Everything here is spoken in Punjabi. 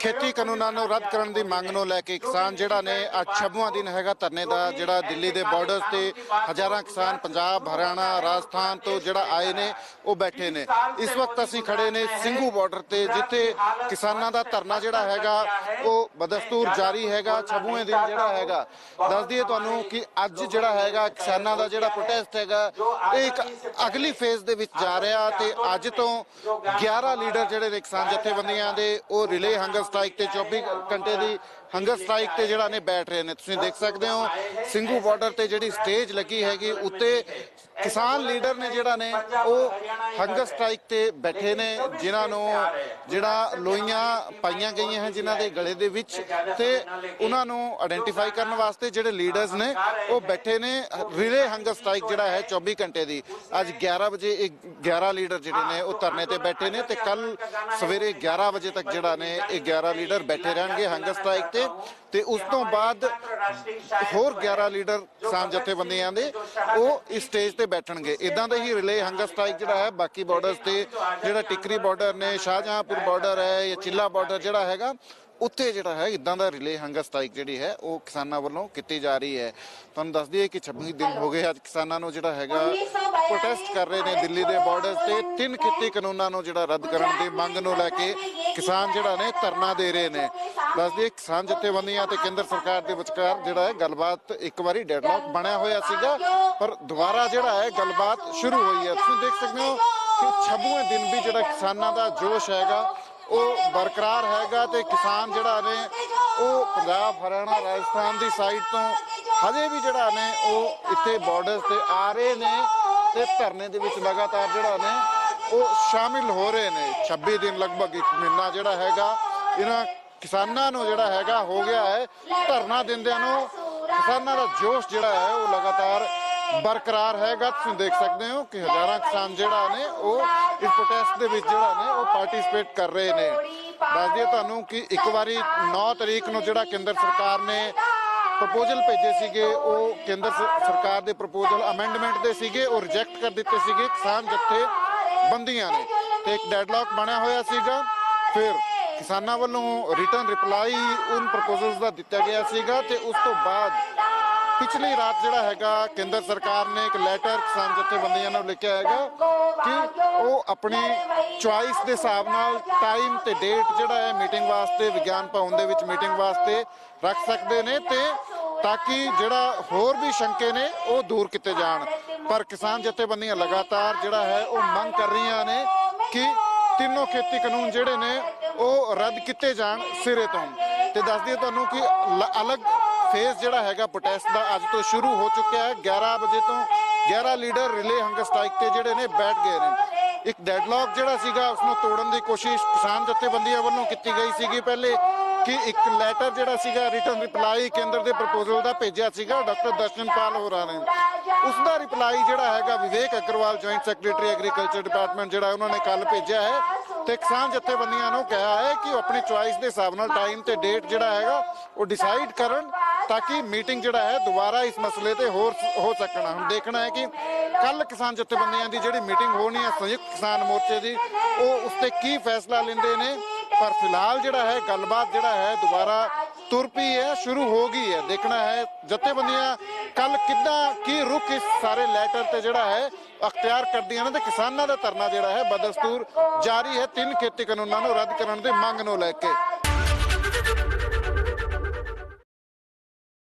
ਖੇਤੀ ਕਾਨੂੰਨਾਂ ਨੂੰ ਰੱਦ ਕਰਨ ਦੀ ਮੰਗ ਨੂੰ ਲੈ ਕੇ ਕਿਸਾਨ ਜਿਹੜਾ ਨੇ ਅੱਜ 26ਵਾਂ ਦਿਨ ਹੈਗਾ ਧਰਨੇ ਦਾ, ਜਿਹੜਾ ਦਿੱਲੀ ਦੇ ਬਾਰਡਰਸ ਤੇ ਹਜ਼ਾਰਾਂ ਕਿਸਾਨ ਪੰਜਾਬ, ਹਰਿਆਣਾ, ਰਾਜਸਥਾਨ ਤੋਂ ਜਿਹੜਾ ਆਏ ਨੇ, ਉਹ ਬੈਠੇ ਨੇ। ਇਸ ਵਕਤ ਅਸੀਂ ਖੜੇ ਨੇ ਸਿੰਘੂ ਬਾਰਡਰ ਤੇ, ਜਿੱਥੇ ਕਿਸਾਨਾਂ ਦਾ ਧਰਨਾ ਜਿਹੜਾ ਹੈਗਾ, ਉਹ ਬਦਸਤੂਰ ਜਾਰੀ ਹੈਗਾ 26ਵੇਂ ਦਿਨ ਜਿਹੜਾ ਹੈਗਾ। ਦੱਸ ਦਈਏ ਤੁਹਾਨੂੰ ਕਿ ਅੱਜ ਜਿਹੜਾ ਹੈਗਾ, ਕਿਸਾਨਾਂ ਦਾ ਜਿਹੜਾ ਪ੍ਰੋਟੈਸਟ ਹੈਗਾ, ਇਹ ਇੱਕ ਅਗਲੀ ਫੇਜ਼ ਦੇ ਵਿੱਚ ਜਾ ਰਿਹਾ ਤੇ ਅੱਜ ਤੋਂ 11 ਲੀਡਰ ਜਿਹੜੇ ਨੇ ਕਿਸਾਨ ਜਥੇਬੰਦੀਆਂ ਦੇ, ਉਹ ਰਿਲੇ ਹੰਗਰ ਸਟ੍ਰਾਈਕ ਤੇ 24 ਘੰਟੇ ਦੀ ਹੰਗਰ ਸਟ੍ਰਾਈਕ ਤੇ ਜਿਹੜਾ ਨੇ ਬੈਠ ਰਹੇ ਨੇ। ਤੁਸੀਂ ਦੇਖ ਸਕਦੇ ਹੋ ਸਿੰਘੂ ਬਾਰਡਰ ਤੇ ਜਿਹੜੀ ਸਟੇਜ ਲੱਗੀ ਹੈਗੀ, ਉੱਤੇ ਕਿਸਾਨ ਲੀਡਰ ਨੇ ਜਿਹੜਾ ਨੇ ਉਹ ਹੰਗਰ ਸਟ੍ਰਾਈਕ ਤੇ ਬੈਠੇ ਨੇ, ਜਿਨ੍ਹਾਂ ਨੂੰ ਜਿਹੜਾ ਲੋਈਆਂ ਪਾਈਆਂ ਗਈਆਂ ਹਨ ਜਿਨ੍ਹਾਂ ਦੇ ਗਲੇ ਦੇ ਵਿੱਚ ਤੇ ਉਹਨਾਂ ਨੂੰ ਆਇਡੈਂਟੀਫਾਈ ਕਰਨ ਵਾਸਤੇ ਜਿਹੜੇ ਲੀਡਰਸ ਨੇ ਉਹ ਬੈਠੇ ਨੇ, ਰਿਲੇ ਹੰਗਰ ਸਟ੍ਰਾਈਕ ਜਿਹੜਾ ਹੈ 24 ਘੰਟੇ ਦੀ। ਅੱਜ 11 ਵਜੇ ਇਹ 11 ਲੀਡਰ ਜਿਹੜੇ ਨੇ ਉਹ ਧਰਨੇ ਤੇ ਬੈਠੇ ਨੇ ਤੇ ਕੱਲ ਸਵੇਰੇ 11 ਵਜੇ ਤੱਕ ਜਿਹੜਾ ਨੇ ਇਹ 11 ਲੀਡਰ ਬੈਠੇ ਰਹਿਣਗੇ ਹੰਗਰ ਸਟ੍ਰਾਈਕ ਤੇ ਤੇ ਉਸ ਤੋਂ ਬਾਅਦ ਹੋਰ 11 ਲੀਡਰ ਕਿਸਾਨ ਜਥੇਬੰਦੀਆਂ ਦੇ, ਉਹ ਇਸ ਸਟੇਜ ਤੇ ਬੈਠਣਗੇ। ਇਦਾਂ ਦਾ ਹੀ ਰਿਲੇ ਹੰਗਰ ਸਟ੍ਰਾਈਕ ਜਿਹੜਾ ਹੈ, ਬਾਕੀ ਬਾਰਡਰਸ ਤੇ ਜਿਹੜਾ ਟਿਕਰੀ ਬਾਰਡਰ ਨੇ, ਸ਼ਾਹਜਹਾਂਪੁਰ ਬਾਰਡਰ ਹੈ ਜਾਂ ਚਿੱਲਾ ਬਾਰਡਰ ਜਿਹੜਾ ਹੈਗਾ ਉੱਥੇ ਜਿਹੜਾ ਹੈ ਇਦਾਂ ਦਾ ਰਿਲੇ ਹੰਗਰ ਸਟ੍ਰਾਈਕ ਜਿਹੜੀ ਹੈ ਉਹ ਕਿਸਾਨਾਂ ਵੱਲੋਂ ਕੀਤੀ ਜਾ ਰਹੀ ਹੈ। ਤੁਹਾਨੂੰ ਦੱਸ ਦਈਏ ਕਿ 26 ਦਿਨ ਹੋ ਗਏ ਅੱਜ ਕਿਸਾਨਾਂ ਨੂੰ ਜਿਹੜਾ ਹੈਗਾ ਪ੍ਰੋਟੈਸਟ ਕਰ ਰਹੇ ਨੇ ਦਿੱਲੀ ਦੇ ਬਾਰਡਰਸ ਤੇ। ਤਿੰਨ ਖੇਤੀ ਕਾਨੂੰਨਾਂ ਨੂੰ ਜਿਹੜਾ ਰੱਦ ਕਰਨ ਦੀ ਮੰਗ ਨੂੰ ਲੈ ਕੇ ਕਿਸਾਨ ਜਿਹੜਾ ਨੇ ਧਰਨਾ ਦੇ ਰਹੇ ਨੇ। ਦੱਸ ਦਈਏ ਕਿਸਾਨ ਜਥੇਬੰਦੀਆਂ ਤੇ ਕੇਂਦਰ ਸਰਕਾਰ ਦੇ ਵਿਚਕਾਰ ਜਿਹੜਾ ਹੈ ਗੱਲਬਾਤ ਇੱਕ ਵਾਰੀ ਡੈਡਲੌਕ ਬਣਿਆ ਹੋਇਆ ਸੀਗਾ ਪਰ ਦੁਬਾਰਾ ਜਿਹੜਾ ਹੈ ਗੱਲਬਾਤ ਸ਼ੁਰੂ ਹੋਈ ਹੈ। ਤੁਸੀਂ ਦੇਖ ਸਕਦੇ ਹੋ ਕਿ 26ਵੇਂ ਦਿਨ ਵੀ ਜਿਹੜਾ ਕਿਸਾਨਾਂ ਦਾ ਜੋਸ਼ ਹੈਗਾ ਉਹ ਬਰਕਰਾਰ ਹੈਗਾ ਤੇ ਕਿਸਾਨ ਜਿਹੜਾ ਨੇ ਉਹ ਪੰਜਾਬ, ਹਰਿਆਣਾ, ਰਾਜਸਥਾਨ ਦੀ ਸਾਈਡ ਤੋਂ ਹਜੇ ਵੀ ਜਿਹੜਾ ਨੇ ਉਹ ਇੱਥੇ ਬਾਰਡਰਸ ਤੇ ਆ ਰਹੇ ਨੇ ਤੇ ਧਰਨੇ ਦੇ ਵਿੱਚ ਲਗਾਤਾਰ ਜਿਹੜਾ ਨੇ ਉਹ ਸ਼ਾਮਿਲ ਹੋ ਰਹੇ ਨੇ। 26 ਦਿਨ ਲਗਭਗ ਇੱਕ ਮਹੀਨਾ ਜਿਹੜਾ ਹੈਗਾ, ਇਹਨਾਂ ਕਿਸਾਨਾਂ ਨੂੰ ਜਿਹੜਾ ਹੈਗਾ ਹੋ ਗਿਆ ਹੈ। ਧਰਨਾ ਦਿੰਦਿਆਂ ਨੂੰ ਕਿਸਾਨਾਂ ਦਾ ਜੋਸ਼ ਜਿਹੜਾ ਹੈ ਉਹ ਲਗਾਤਾਰ ਬਰਕਰਾਰ ਹੈਗਾ। ਤੁਸੀਂ ਦੇਖ ਸਕਦੇ ਹੋ ਕਿ ਹਜ਼ਾਰਾਂ ਕਿਸਾਨ ਜਿਹੜਾ ਨੇ, ਉਹ ਇਸ ਪ੍ਰੋਟੈਸਟ ਦੇ ਵਿੱਚ ਜਿਹੜਾ ਨੇ, ਉਹ ਪਾਰਟਿਸਿਪੇਟ ਕਰ ਰਹੇ ਨੇ। ਦੱਸ ਦਈਏ ਤੁਹਾਨੂੰ ਕਿ ਇੱਕ ਵਾਰੀ 9 ਤਰੀਕ ਨੂੰ ਜਿਹੜਾ ਕੇਂਦਰ ਸਰਕਾਰ ਨੇ ਪ੍ਰਪੋਜ਼ਲ ਭੇਜੇ ਸੀਗੇ, ਉਹ ਕੇਂਦਰ ਸਰਕਾਰ ਦੇ ਪ੍ਰਪੋਜ਼ਲ ਅਮੈਂਡਮੈਂਟ ਦੇ ਸੀਗੇ, ਉਹ ਰਿਜੈਕਟ ਕਰ ਦਿੱਤੇ ਸੀਗੇ ਕਿਸਾਨ ਜੱਥੇ ਬੰਦੀਆਂ ਨੇ। ਤੇ ਇੱਕ ਡੈਡਲੌਕ ਬਣਿਆ ਹੋਇਆ ਸੀਗਾ। ਫਿਰ ਕਿਸਾਨਾਂ ਵੱਲੋਂ ਰਿਟਰਨ ਰਿਪਲਾਈ ਉਨ ਪ੍ਰਪੋਜ਼ਲਸ ਦਾ ਦਿੱਤਾ ਗਿਆ ਸੀਗਾ ਤੇ ਉਸ ਤੋਂ ਬਾਅਦ ਪਿਛਲੀ ਰਾਤ ਜਿਹੜਾ ਹੈਗਾ ਕੇਂਦਰ ਸਰਕਾਰ ਨੇ ਇੱਕ ਲੈਟਰ ਕਿਸਾਨ ਜਥੇਬੰਦੀਆਂ ਨੂੰ ਲਿਖਿਆ ਹੈਗਾ ਕਿ ਉਹ ਆਪਣੀ ਚੁਆਇਸ ਦੇ ਹਿਸਾਬ ਨਾਲ ਟਾਈਮ ਤੇ ਡੇਟ ਜਿਹੜਾ ਹੈ ਮੀਟਿੰਗ ਵਾਸਤੇ, ਵਿਗਿਆਨ ਭਵਨ ਦੇ ਵਿੱਚ ਮੀਟਿੰਗ ਵਾਸਤੇ ਰੱਖ ਸਕਦੇ ਨੇ ਤੇ ਤਾਂ ਕਿ ਜਿਹੜਾ ਹੋਰ ਵੀ ਸ਼ੰਕੇ ਨੇ ਉਹ ਦੂਰ ਕੀਤੇ ਜਾਣ। ਪਰ ਕਿਸਾਨ ਜਥੇਬੰਦੀਆਂ ਲਗਾਤਾਰ ਜਿਹੜਾ ਹੈ ਉਹ ਮੰਗ ਕਰ ਰਹੀਆਂ ਨੇ ਕਿ ਤਿੰਨੋਂ ਖੇਤੀ ਕਾਨੂੰਨ ਜਿਹੜੇ ਨੇ ਉਹ ਰੱਦ ਕੀਤੇ ਜਾਣ ਸਿਰੇ ਤੋਂ। ਤੇ ਦੱਸ ਦਈਏ ਤੁਹਾਨੂੰ ਕਿ ਲ- ਅਲੱਗ ਫੇਸ ਜਿਹੜਾ ਹੈਗਾ ਪ੍ਰੋਟੈਸਟ ਦਾ ਅੱਜ ਤੋਂ ਸ਼ੁਰੂ ਹੋ ਚੁੱਕਿਆ ਹੈ। 11 ਵਜੇ ਤੋਂ 11 ਲੀਡਰ ਰਿਲੇ ਹੰਗਰ ਸਟ੍ਰਾਈਕ ਤੇ ਜਿਹੜੇ ਨੇ ਬੈਠ ਗਏ ਨੇ। ਇੱਕ ਡੈਡਲੌਕ ਜਿਹੜਾ ਸੀਗਾ ਉਸ ਨੂੰ ਤੋੜਨ ਦੀ ਕੋਸ਼ਿਸ਼ ਕਿਸਾਨ ਜਥੇਬੰਦੀਆਂ ਵੱਲੋਂ ਕੀਤੀ ਗਈ ਸੀਗੀ। ਪਹਿਲੇ ਕਿ ਇੱਕ ਲੈਟਰ ਜਿਹੜਾ ਸੀਗਾ ਰਿਟਰਨ ਰਿਪਲਾਈ ਕੇਂਦਰ ਦੇ ਪ੍ਰਪੋਜ਼ਲ ਦਾ ਭੇਜਿਆ ਸੀਗਾ, ਡਾਕਟਰ ਦਰਸ਼ਨਪਾਲ ਹੋਰਾਂ ਨੇ। ਉਸ ਦਾ ਰਿਪਲਾਈ ਜਿਹੜਾ ਹੈਗਾ, Vivek Agarwal joint secretary agriculture department ਜਿਹੜਾ ਉਹਨਾਂ ਨੇ ਕੱਲ ਭੇਜਿਆ ਹੈ। ਤੇ ਕਿਸਾਨ ਜਥੇਬੰਦੀਆਂ ਨੂੰ ਕਿਹਾ ਹੈ ਕਿ ਉਹ ਆਪਣੀ ਚੁਆਇਸ ਦੇ ਹਿਸਾਬ ਨਾਲ ਟਾਈਮ ਤੇ ਡੇਟ ਜਿਹੜਾ ਹੈਗਾ, ਉਹ ਡਿਸਾਈਡ ਕਰਨ। ਤਾਂ ਕਿ ਮੀਟਿੰਗ ਜਿਹੜਾ ਹੈ ਦੁਬਾਰਾ ਇਸ ਮਸਲੇ ਤੇ ਹੋਰ ਹੋ ਸਕਣਾ ਹੁਣ ਦੇਖਣਾ ਹੈ ਕਿ ਕੱਲ ਕਿਸਾਨ ਜਥੇਬੰਦੀਆਂ ਦੀ ਜਿਹੜੀ ਮੀਟਿੰਗ ਹੋਣੀ ਹੈ ਸੰਯੁਕਤ ਕਿਸਾਨ ਮੋਰਚੇ ਦੀ ਉਹ ਉਸ ਤੇ ਕੀ ਫੈਸਲਾ ਲੈਂਦੇ ਨੇ ਪਰ ਫਿਲਹਾਲ ਜਿਹੜਾ ਹੈ ਗੱਲਬਾਤ ਜਿਹੜਾ ਹੈ ਦੁਬਾਰਾ ਤੁਰ ਪਈ ਹੈ ਸ਼ੁਰੂ ਹੋ ਗਈ ਹੈ ਦੇਖਣਾ ਹੈ ਜਥੇਬੰਦੀਆਂ ਕੱਲ ਕਿੱਦਾਂ ਕੀ ਰੁਖ ਇਸ ਸਾਰੇ ਲੈਟਰ ਤੇ ਜਿਹੜਾ ਹੈ ਅਖਤਿਆਰ ਕਰਦੀਆਂ ਨੇ ਤੇ ਕਿਸਾਨਾਂ ਦਾ ਧਰਨਾ ਜਿਹੜਾ ਹੈ ਬਦਸਤੂਰ ਜਾਰੀ ਹੈ ਤਿੰਨ ਖੇਤੀ ਕਾਨੂੰਨਾਂ ਨੂੰ ਰੱਦ ਕਰਨ ਦੀ ਮੰਗ ਨੂੰ ਲੈ ਕੇ